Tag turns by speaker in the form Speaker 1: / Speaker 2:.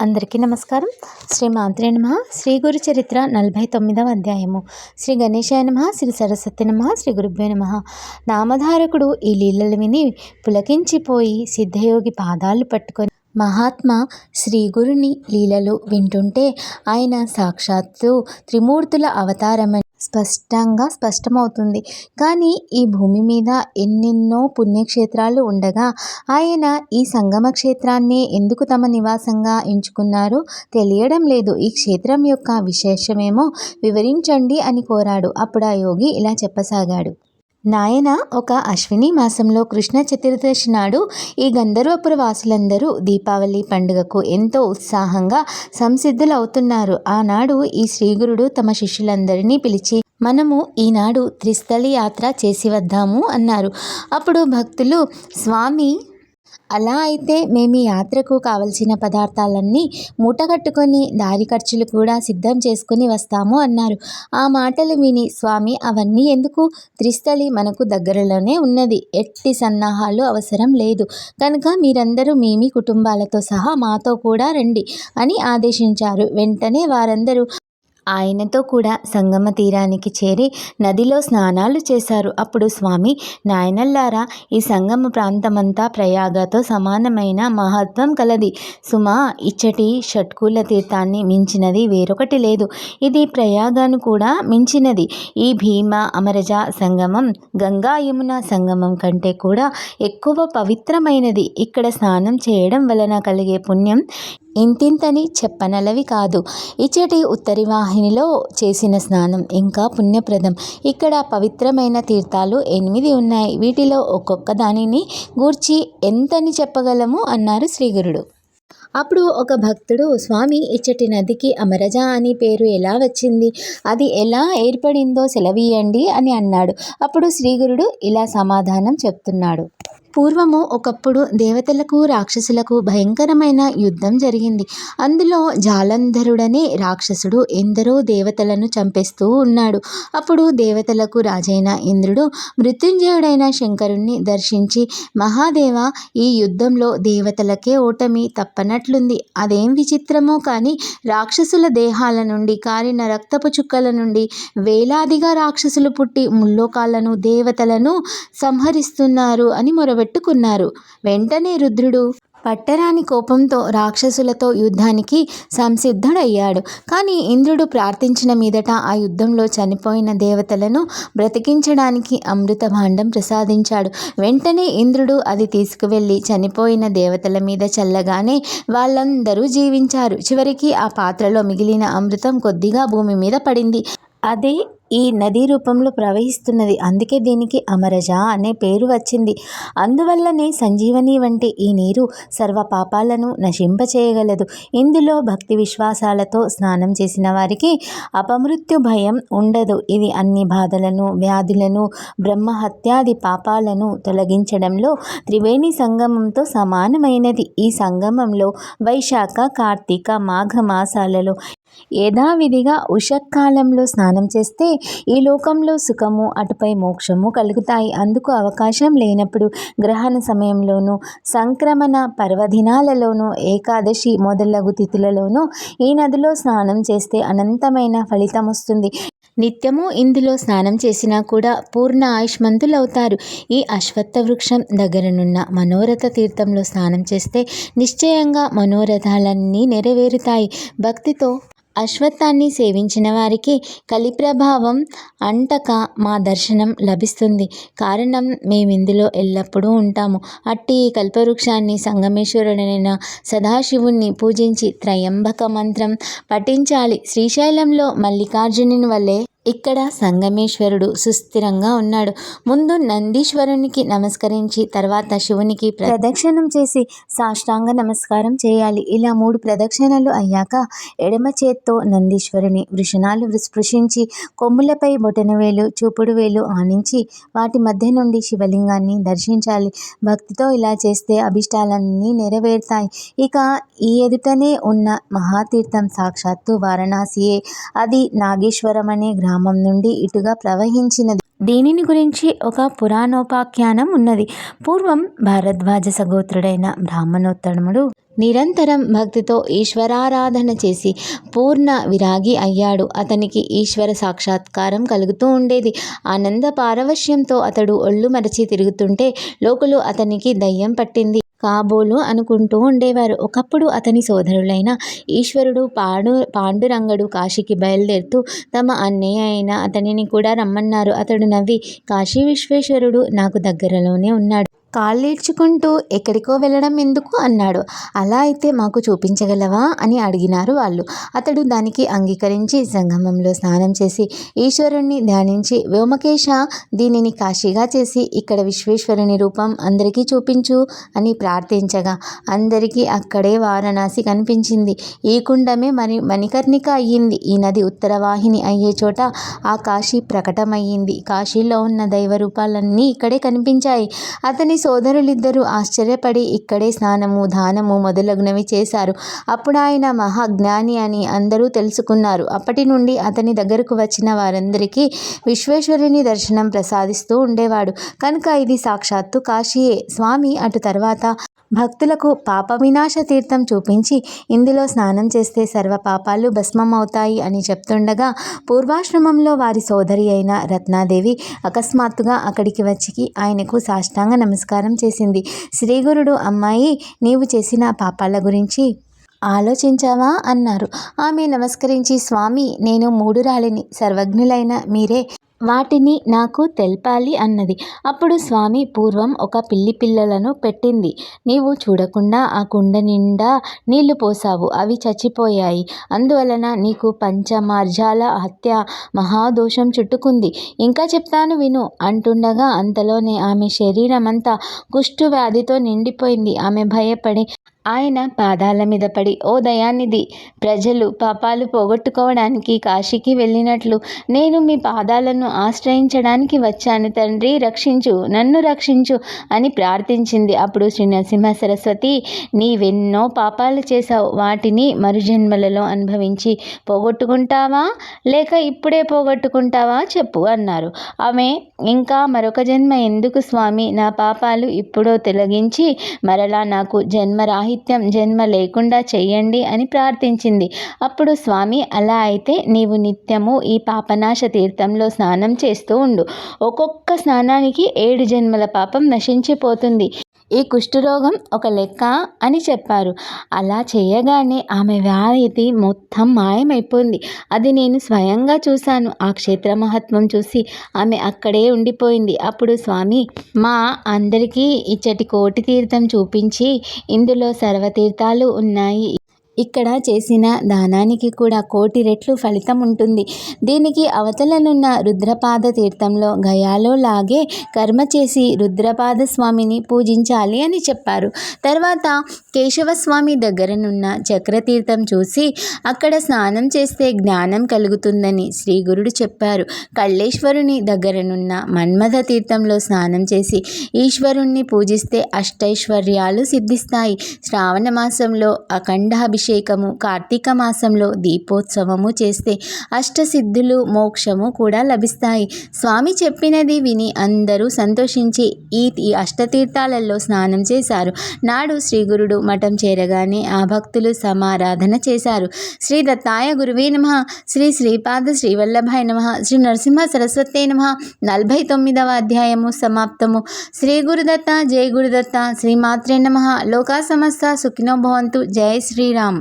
Speaker 1: అందరికీ నమస్కారం. శ్రీ మాత్రే నమ. శ్రీ గురు చరిత్ర నలభై తొమ్మిదవ అధ్యాయము. శ్రీ గణేశాయ నమ. శ్రీ సరస్వతి నమ. శ్రీ గురుభ్యో నమ. నామధారకుడు ఈ లీలలు విని పులకించిపోయి సిద్ధయోగి పాదాలు పట్టుకొని మహాత్మా శ్రీ గురుని లీలలు వింటుంటే ఆయన సాక్షాత్తు త్రిమూర్తుల అవతారమని స్పష్టంగా స్పష్టమవుతుంది. కానీ ఈ భూమి మీద ఎన్నెన్నో పుణ్యక్షేత్రాలు ఉండగా ఆయన ఈ సంగమ క్షేత్రాన్ని ఎందుకు తమ నివాసంగా ఎంచుకున్నారో తెలియడం లేదు. ఈ క్షేత్రం యొక్క విశేషమేమో వివరించండి అని కోరాడు. అప్పుడు ఆ యోగి ఇలా చెప్పసాగాడు. నాయన ఒక అశ్విని మాసంలో కృష్ణ చతుర్దశి నాడు ఈ గంధర్వపుర వాసులందరూ దీపావళి పండుగకు ఎంతో ఉత్సాహంగా సంసిద్ధులవుతున్నారు ఆనాడు ఈ శ్రీగురుడు తమ శిష్యులందరినీ పిలిచి మనము ఈనాడు త్రిస్థలి యాత్ర చేసి వద్దాము అన్నారు. అప్పుడు భక్తులు స్వామి అలా అయితే మేము యాత్రకు కావలసిన పదార్థాలన్నీ మూటగట్టుకొని దారి ఖర్చులు కూడా సిద్ధం చేసుకుని వస్తాము అన్నారు. ఆ మాటలు విని స్వామి అవన్నీ ఎందుకు? త్రిస్థలి మనకు దగ్గరలోనే ఉన్నది. ఎట్టి సన్నాహాలు అవసరం లేదు. కనుక మీరందరూ మీ మీ కుటుంబాలతో సహా మాతో కూడా రండి అని ఆదేశించారు. వెంటనే వారందరూ ఆయనతో కూడా సంగమ తీరానికి చేరి నదిలో స్నానాలు చేశారు. అప్పుడు స్వామి నాయనల్లారా ఈ సంగమ ప్రాంతమంతా ప్రయాగతో సమానమైన మహత్వం కలది. సుమా ఇచ్చటి షట్కూల తీర్థాన్ని మించినది వేరొకటి లేదు. ఇది ప్రయాగాను కూడా మించినది. ఈ భీమ అమరజ సంగమం గంగా యమున సంగమం కంటే కూడా ఎక్కువ పవిత్రమైనది. ఇక్కడ స్నానం చేయడం వలన కలిగే పుణ్యం ఇంతింతని చెప్పనలవి కాదు. ఇచ్చటి ఉత్తరి వాహినిలో చేసిన స్నానం ఇంకా పుణ్యప్రదం. ఇక్కడ పవిత్రమైన తీర్థాలు ఎనిమిది ఉన్నాయి. వీటిలో ఒక్కొక్క దానిని గూర్చి ఎంతని చెప్పగలము? అన్నారు శ్రీగురుడు. అప్పుడు ఒక భక్తుడు స్వామి ఇచ్చటి నదికి అమరజ అని పేరు ఎలా వచ్చింది? అది ఎలా ఏర్పడిందో సెలవీయండి అని అన్నాడు. అప్పుడు శ్రీగురుడు ఇలా సమాధానం చెప్తున్నాడు. పూర్వము ఒకప్పుడు దేవతలకు రాక్షసులకు భయంకరమైన యుద్ధం జరిగింది. అందులో జాలంధరుడనే రాక్షసుడు ఎందరో దేవతలను చంపేస్తూ ఉన్నాడు. అప్పుడు దేవతలకు రాజైన ఇంద్రుడు మృత్యుంజయుడైన శంకరుణ్ణి దర్శించి మహాదేవ ఈ యుద్ధంలో దేవతలకే ఓటమి తప్పనట్లుంది. అదేం విచిత్రమో కానీ రాక్షసుల దేహాల నుండి కారిన రక్తపు చుక్కల నుండి వేలాదిగా రాక్షసులు పుట్టి ముల్లోకాలను దేవతలను సంహరిస్తున్నారు అని మొరబెట్టారు పెట్టుకున్నారు. వెంటనే రుద్రుడు పట్టరాని కోపంతో రాక్షసులతో యుద్ధానికి సంసిద్ధుడయ్యాడు. కానీ ఇంద్రుడు ప్రార్థించిన మీదట ఆ యుద్ధంలో చనిపోయిన దేవతలను బ్రతికించడానికి అమృత భాండం ప్రసాదించాడు. వెంటనే ఇంద్రుడు అది తీసుకువెళ్ళి చనిపోయిన దేవతల మీద చల్లగానే వాళ్ళందరూ జీవించారు. చివరికి ఆ పాత్రలో మిగిలిన అమృతం కొద్దిగా భూమి మీద పడింది. అదే ఈ నదీ రూపంలో ప్రవహిస్తున్నది. అందుకే దీనికి అమరజ అనే పేరు వచ్చింది. అందువల్లనే సంజీవని వంటి ఈ నీరు సర్వ పాపాలను నశింపచేయగలదు. ఇందులో భక్తి విశ్వాసాలతో స్నానం చేసిన వారికి అపమృత్యు భయం ఉండదు. ఇది అన్ని బాధలను వ్యాధులను బ్రహ్మహత్యాది పాపాలను తొలగించడంలో త్రివేణి సంగమంతో సమానమైనది. ఈ సంగమంలో వైశాఖ కార్తీక మాఘ మాసాలలో యథావిధిగా ఉషకాలంలో స్నానం చేస్తే ఈ లోకంలో సుఖము అటుపై మోక్షము కలుగుతాయి. అందుకు అవకాశం లేనప్పుడు గ్రహణ సమయంలోనూ సంక్రమణ పర్వదినాలలోనూ ఏకాదశి మొదలగు తిథులలోనూ ఈ నదిలో స్నానం చేస్తే అనంతమైన ఫలితం వస్తుంది. నిత్యము ఇందులో స్నానం చేసినా కూడా పూర్ణ ఆయుష్మంతులవుతారు. ఈ అశ్వత్థ వృక్షం దగ్గరనున్న మనోరథ తీర్థంలో స్నానం చేస్తే నిశ్చయంగా మనోరథాలన్నీ నెరవేరుతాయి. భక్తితో అశ్వత్థాన్ని సేవించిన వారికి కలి ప్రభావం అంటక మా దర్శనం లభిస్తుంది. కారణం మేమిందులో ఎల్లప్పుడూ ఉంటాము. అట్టి కల్పవృక్షాన్ని సంగమేశ్వరుడైన సదాశివుణ్ణి పూజించి త్రయంబక మంత్రం పఠించాలి. శ్రీశైలంలో మల్లికార్జునుని వల్లే ఇక్కడ సంగమేశ్వరుడు సుస్థిరంగా ఉన్నాడు. ముందు నందీశ్వరునికి నమస్కరించి తర్వాత శివునికి ప్రదక్షిణం చేసి సాష్టాంగ నమస్కారం చేయాలి. ఇలా మూడు ప్రదక్షిణలు అయ్యాక ఎడమ చేత్తో నందీశ్వరుని వృషణాలు స్పృశించి కొమ్ములపై బొటనవేలు చూపుడు వేలు ఆనించి వాటి మధ్య నుండి శివలింగాన్ని దర్శించాలి. భక్తితో ఇలా చేస్తే అభిష్టాలన్నీ నెరవేరుతాయి. ఇక ఈ ఎదుటనే ఉన్న మహాతీర్థం సాక్షాత్తు వారణాసియే. అది నాగేశ్వరం అనే గ్రామం. గ్రామం నుండి ఇటుగా ప్రవహించినది. దీనిని గురించి ఒక పురాణోపాఖ్యానం ఉన్నది. పూర్వం భారద్వాజ సగోత్రుడైన బ్రాహ్మణోత్తముడు నిరంతరం భక్తితో ఈశ్వరారాధన చేసి పూర్ణ విరాగి అయ్యాడు. అతనికి ఈశ్వర సాక్షాత్కారం కలుగుతూ ఉండేది. ఆనంద పారవశ్యంతో అతడు ఒళ్ళు మరచి తిరుగుతుంటే లోకులు అతనికి దయ్యం పట్టింది. కాబోలు అనుకుంటూ ఉండేవారు. ఒకప్పుడు అతని సోదరులైన ఈశ్వరుడు పాండు పాండురంగడు కాశీకి బయలుదేరుతూ తమ అన్నయ్య అయిన అతనిని కూడా రమ్మన్నారు. అతడు నవ్వి కాశీ విశ్వేశ్వరుడు నాకు దగ్గరలోనే ఉన్నాడు. కాళ్ళీడ్చుకుంటూ ఎక్కడికో వెళ్ళడం ఎందుకు అన్నాడు. అలా అయితే మాకు చూపించగలవా? అని అడిగినారు వాళ్ళు. అతడు దానికి అంగీకరించి సంగమంలో స్నానం చేసి ఈశ్వరుణ్ణి ధ్యానించి వ్యోమకేశ దీనిని కాశీగా చేసి ఇక్కడ విశ్వేశ్వరుని రూపం అందరికీ చూపించు అని ప్రార్థించగా అందరికీ అక్కడే వారణాసి కనిపించింది. ఈ కుండమే మరి మణికర్ణిక అయ్యింది. ఈ నది ఉత్తరవాహిని అయ్యే చోట ఆ కాశీ ప్రకటమయ్యింది. కాశీలో ఉన్న దైవ రూపాలన్నీ ఇక్కడే కనిపించాయి. అతని సోదరులిద్దరూ ఆశ్చర్యపడి ఇక్కడే స్నానము దానము మొదలగునవి చేశారు. అప్పుడు ఆయన మహాజ్ఞాని అని అందరూ తెలుసుకున్నారు. అప్పటి నుండి అతని దగ్గరకు వచ్చిన వారందరికీ విశ్వేశ్వరుని దర్శనం ప్రసాదిస్తూ ఉండేవాడు. కనుక ఇది సాక్షాత్తు కాశీయే. స్వామి అటు తర్వాత భక్తులకు పాప వినాశ తీర్థం చూపించి ఇందులో స్నానం చేస్తే సర్వ పాపాలు భస్మం అవుతాయి అని చెప్తుండగా పూర్వాశ్రమంలో వారి సోదరి అయిన రత్నాదేవి అకస్మాత్తుగా అక్కడికి వచ్చి ఆయనకు సాష్టాంగ నమస్కారం చేసింది. శ్రీగురుడు అమ్మాయి నీవు చేసిన పాపాల గురించి ఆలోచించావా అన్నారు. ఆమె నమస్కరించి స్వామి నేను మూడు రాలిని సర్వజ్ఞులైన మీరే వాటిని నాకు తెలపాలి అన్నది. అప్పుడు స్వామి పూర్వం ఒక పిల్లి పిల్లలను పెట్టింది. నీవు చూడకుండా ఆ కుండ నిండా నీళ్ళు పోసావు. అవి చచ్చిపోయాయి. అందువలన నీకు పంచమార్జాల హత్య మహాదోషం చుట్టుకుంది. ఇంకా చెప్తాను విను అంటుండగా అంతలోనే ఆమె శరీరమంతా కుష్ఠు వ్యాధితో నిండిపోయింది. ఆమె భయపడి ఆయన పాదాల మీద పడి ఓ దయానిధి ప్రజలు పాపాలు పోగొట్టుకోవడానికి కాశీకి వెళ్ళినట్లు నేను మీ పాదాలను ఆశ్రయించడానికి వచ్చాను. తండ్రి రక్షించు నన్ను రక్షించు అని ప్రార్థించింది. అప్పుడు శ్రీ నరసింహ సరస్వతి నీవెన్నో పాపాలు చేశావు. వాటిని మరుజన్మలలో అనుభవించి పోగొట్టుకుంటావా? లేక ఇప్పుడే పోగొట్టుకుంటావా? చెప్పు అన్నారు. ఆమె ఇంకా మరొక జన్మ ఎందుకు స్వామి? నా పాపాలు ఇప్పుడో తొలగించి మరలా నాకు జన్మరాహి నిత్యం జన్మ లేకుండా చెయ్యండి అని ప్రార్థించింది. అప్పుడు స్వామి అలా అయితే నీవు నిత్యము ఈ పాపనాశ తీర్థంలో స్నానం చేస్తూ ఉండు. ఒక్కొక్క స్నానానికి ఏడు జన్మల పాపం నశించిపోతుంది. ఈ కుష్ఠరోగం ఒక లెక్క అని చెప్పారు. అలా చేయగానే ఆమె వ్యాధి మొత్తం మాయమైపోయింది. అది నేను స్వయంగా చూశాను. ఆ క్షేత్ర మహత్వం చూసి ఆమె అక్కడే ఉండిపోయింది. అప్పుడు స్వామి మా అందరికీ ఇచ్చటి కోటి తీర్థం చూపించి ఇందులో సర్వతీర్థాలు ఉన్నాయి. ఇక్కడ చేసిన దానానికి కూడా కోటి రెట్లు ఫలితం ఉంటుంది. దీనికి అవతలనున్న రుద్రపాద తీర్థంలో గయాలో లాగే కర్మ చేసి రుద్రపాద స్వామిని పూజించాలి అని చెప్పారు. తర్వాత కేశవస్వామి దగ్గరనున్న చక్రతీర్థం చూసి అక్కడ స్నానం చేస్తే జ్ఞానం కలుగుతుందని శ్రీ గురుడు చెప్పారు. కళ్ళేశ్వరుని దగ్గరనున్న మన్మథ తీర్థంలో స్నానం చేసి ఈశ్వరుణ్ణి పూజిస్తే అష్టైశ్వర్యాలు సిద్ధిస్తాయి. శ్రావణ మాసంలో అఖండాభిషేకం అభిషేకము కార్తీక మాసంలో దీపోత్సవము చేస్తే అష్టసిద్ధులు మోక్షము కూడా లభిస్తాయి. స్వామి చెప్పినది విని అందరూ సంతోషించి ఈ ఈ అష్టతీర్థాలలో స్నానం చేశారు. నాడు శ్రీ గురుడు మఠం చేరగానే ఆ భక్తులు సమారాధన చేశారు. శ్రీ దత్తాయ గురువే నమ. శ్రీ శ్రీపాద శ్రీవల్లభాయ నమ. శ్రీ నరసింహ సరస్వతే నమ. నలభై తొమ్మిదవ అధ్యాయము సమాప్తము. శ్రీ గురుదత్త జయ గురుదత్త శ్రీమాత్రే నమ. లోకా సమస్త సుఖినో భవంతు. జయ శ్రీరామ్.